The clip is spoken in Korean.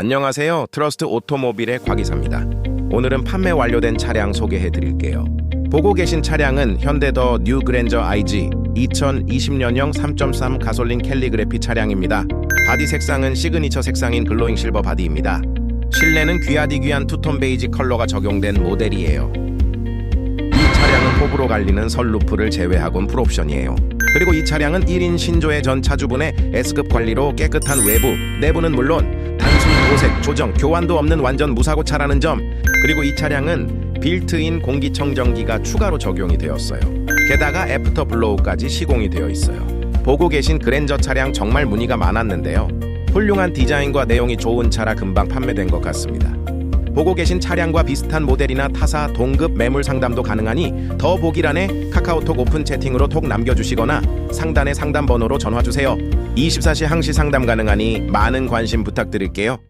안녕하세요. 트러스트 오토모빌의 곽이사입니다. 오늘은 판매 완료된 차량 소개해 드릴게요. 보고 계신 차량은 현대더 뉴 그랜저 IG 2020년형 3.3 가솔린 캘리그래피 차량입니다. 바디 색상은 시그니처 색상인 글로잉 실버 바디입니다. 실내는 귀하디 귀한 투톤 베이지 컬러가 적용된 모델이에요. 이 차량은 호불호 갈리는 선루프를 제외하곤 풀옵션이에요. 그리고 이 차량은 1인 신조의 전 차주분의 S급 관리로 깨끗한 외부, 내부는 물론 도색, 조정, 교환도 없는 완전 무사고 차라는 점. 그리고 이 차량은 빌트인 공기청정기가 추가로 적용이 되었어요. 게다가 애프터 블로우까지 시공이 되어 있어요. 보고 계신 그랜저 차량 정말 문의가 많았는데요. 훌륭한 디자인과 내용이 좋은 차라 금방 판매된 것 같습니다. 보고 계신 차량과 비슷한 모델이나 타사 동급 매물 상담도 가능하니 더 보기란에 카카오톡 오픈 채팅으로 톡 남겨주시거나 상단의 상담 번호로 전화 주세요. 24시 항시 상담 가능하니 많은 관심 부탁드릴게요.